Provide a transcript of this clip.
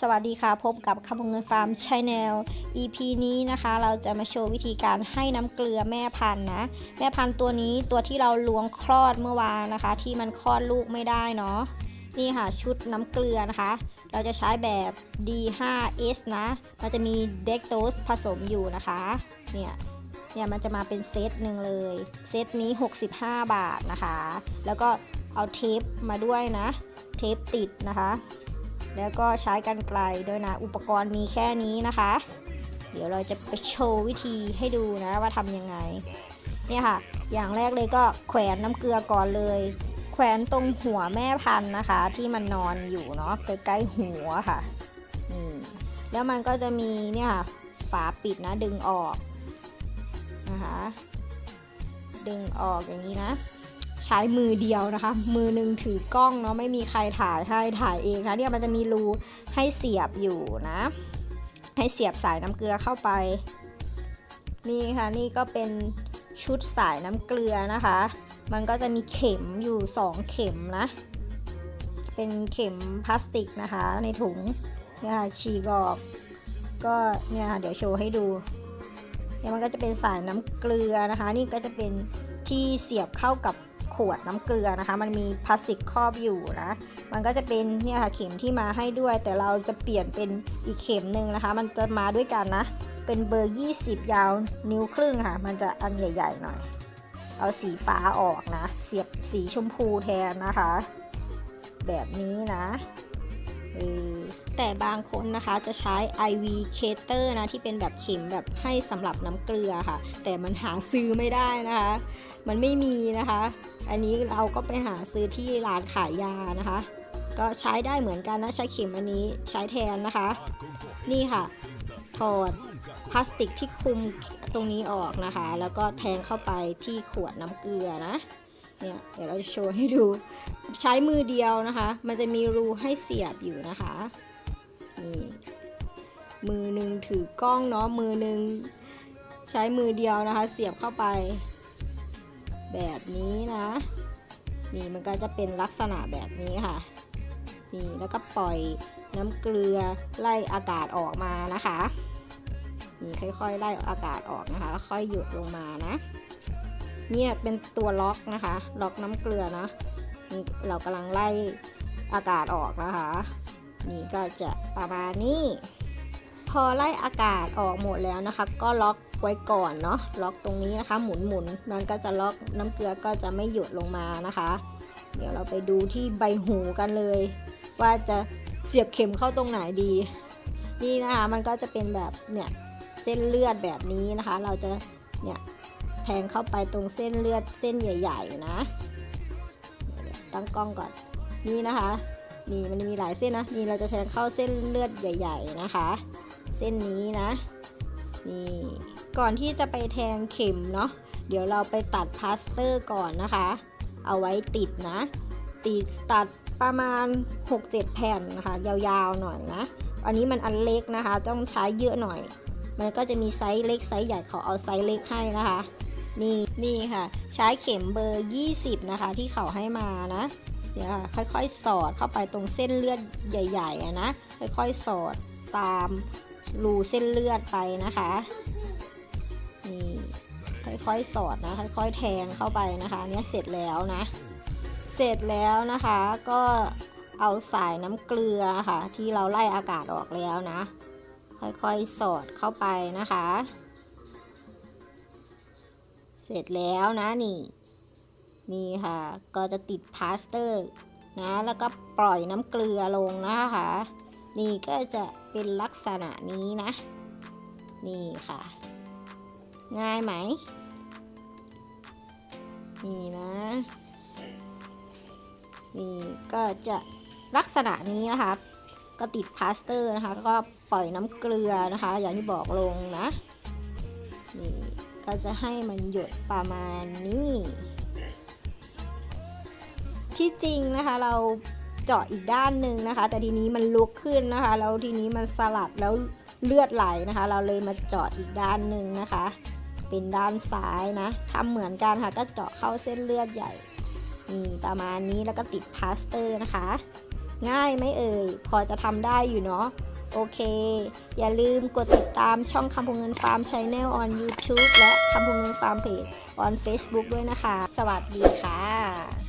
สวัสดีค่ะ พบกับคำเงินฟาร์มชแนล EP นี้นะคะ เราจะมาโชว์วิธีการให้น้ำเกลือแม่พันธุ์นะ แม่พันธุ์ตัวนี้ตัวที่เราล้วงคลอดเมื่อวานนะคะ ที่มันคลอดลูกไม่ได้เนาะนี่ค่ะชุดน้ำเกลือนะคะ เราจะใช้แบบ D5S นะ มันจะมีเด็กโตสผสมอยู่นะคะ เนี่ยเนี่ยมันจะมาเป็นเซตหนึ่งเลย เซตนี้ 65 บาทนะคะ แล้วก็เอาเทปมาด้วยนะ เทปติดนะคะ แล้วก็ใช้กันไกลด้วยนะอุปกรณ์มีแค่นี้นะคะ เดี๋ยวเราจะไปโชว์วิธีให้ดูนะว่าทำยังไง เนี่ยค่ะ อย่างแรกเลยก็แขวนน้ำเกลือก่อนเลย แขวนตรงหัวแม่พันธุ์นะคะ ที่มันนอนอยู่เนาะใกล้ๆหัวค่ะอืมแล้วมันก็จะมีเนี่ยค่ะฝาปิดนะดึงออกนะคะดึงออกอย่างนี้นะ ใช้มือเดียวนะคะ มือหนึ่งถือกล้องเนาะไม่มีใครถ่ายให้ถ่ายเองนะเนี่ยมันจะมีรูให้เสียบอยู่นะ ให้เสียบสายน้ำเกลือเข้าไป นี่ค่ะนี่ก็เป็นชุดสายน้ำเกลือนะคะ มันก็จะมีเข็มอยู่ 2 เข็มนะ เป็นเข็มพลาสติกนะคะ ในถุงเนี่ยค่ะฉีกออกก็เนี่ยค่ะเดี๋ยวโชว์ให้ดูเนี่ยมันก็จะเป็นสายน้ำเกลือนะคะ นี่ก็จะเป็นที่เสียบเข้ากับ ขวดน้ำเกลือนะคะ มันมีพลาสติกครอบอยู่นะ มันก็จะเป็นเนี่ยค่ะเข็มที่มาให้ด้วย แต่เราจะเปลี่ยนเป็นอีกเข็มหนึ่งนะคะ มันจะมาด้วยกันนะ เป็นเบอร์ 20 ยาวนิ้วครึ่งค่ะ มันจะอันใหญ่ ๆ หน่อย เอาสีฟ้าออกนะ เสียบสีชมพูแทนนะคะ แบบนี้นะแต่บางคนนะคะจะใช้ IV cater นะที่เป็นแบบเข็มแบบให้สำหรับน้ำเกลือค่ะ แต่มันหาซื้อไม่ได้นะคะ มันไม่มีนะคะ อันนี้เราก็ไปหาซื้อที่ร้านขายยานะคะ ก็ใช้ได้เหมือนกันนะใช้เข็มอันนี้ใช้แทนนะคะ นี่ค่ะ ถอดพลาสติกที่คลุมตรงนี้ออกนะคะ แล้วก็แทงเข้าไปที่ขวดน้ำเกลือนะเนี่ยเดี๋ยวเราจะโชว์ให้ดูใช้มือเดียวนะคะ มันจะมีรูให้เสียบอยู่นะคะนี่มือหนึ่งถือกล้องเนาะมือหนึ่งใช้มือเดียวนะคะ เสียบเข้าไป แบบนี้นะ นี่มันก็จะเป็นลักษณะแบบนี้ค่ะ นี่แล้วก็ปล่อยน้ำเกลือไล่อากาศออกมานะคะ นี่ค่อยๆไล่อากาศออกนะคะค่อยหยุดลงมานะ เนี่ยเป็นตัวล็อกนะคะ ล็อกน้ำเกลือนะ นี่เรากำลังไล่อากาศออกนะคะ นี่ก็จะประมาณนี้ พอไล่อากาศออกหมดแล้วนะคะ ก็ล็อก ไว้ก่อนเนาะล็อกตรงนี้นะคะ หมุนหมุนมันก็จะล็อกน้ำเกลือก็จะไม่หยุดลงมานะคะ เดี๋ยวเราไปดูที่ใบหูกันเลย ว่าจะเสียบเข็มเข้าตรงไหนดี นี่นะคะมันก็จะเป็นแบบเนี่ยเส้นเลือดแบบนี้นะคะ เราจะเนี่ยแทงเข้าไปตรงเส้นเลือดเส้นใหญ่ ๆ นะตั้งกล้องก่อนนี่นะคะนี่มันมีหลายเส้นนะนี่เราจะแทงเข้าเส้นเลือดใหญ่ ๆ นะคะ เส้นนี้นะนี่ ก่อนที่จะไปแทงเข็มเนาะเดี๋ยวเราไปตัดพลาสเตอร์ก่อนนะคะ เอาไว้ติดนะ ติดตัดประมาณ 6-7 แผ่นนะคะ ยาวๆหน่อยนะ อันนี้มันอันเล็กนะคะ ต้องใช้เยอะหน่อย มันก็จะมีไซส์เล็กไซส์ใหญ่เขาเอาไซส์เล็กให้นะคะ นี่นี่ค่ะ ใช้เข็มเบอร์ 20 นะคะ ที่เขาให้มานะเดี๋ยวค่อยๆ สอดเข้าไปตรงเส้นเลือดใหญ่ๆอะนะค่อยๆ สอดตามรูเส้นเลือดไปนะคะ ค่อยๆสอดนะค่อยๆแทงเข้าไปนะคะเนี่ยเสร็จแล้วนะ เสร็จแล้วนะคะก็เอาสายน้ำเกลือค่ะ ที่เราไล่อากาศออกแล้วนะ ค่อยๆสอดเข้าไปนะคะ เสร็จแล้วนะนี่ นี่ค่ะ ก็จะติดพลาสเตอร์นะแล้วก็ปล่อยน้ำเกลือลงนะคะ นี่ก็จะเป็นลักษณะนี้นะ นี่ค่ะ ง่ายไหม นี่นะ นี่ก็จะลักษณะนี้นะคะ ก็ติดพลาสเตอร์นะคะ ก็ปล่อยน้ำเกลือนะคะ อย่างที่บอกลงนะ นี่ก็จะให้มันหยดประมาณนี้ที่จริงนะคะเราเจาะอีกด้านหนึ่งนะคะ แต่ทีนี้มันลุกขึ้นนะคะแล้วทีนี้มันสลัดแล้วเลือดไหลนะคะ เราเลยมาเจาะอีกด้านหนึ่งนะคะ เป็นด้านซ้ายนะทำเหมือนกันค่ะ ก็เจาะเข้าเส้นเลือดใหญ่นี่ประมาณนี้แล้วก็ติดพลาสเตอร์นะคะ ง่ายไหมเอ่ย พอจะทำได้อยู่เนาะโอเค อย่าลืมกดติดตามช่องคำพงเงินฟาร์มช n แนล on YouTube และคำพงเงินฟาร์มเพจ on Facebook ด้วยนะคะ สวัสดีค่ะ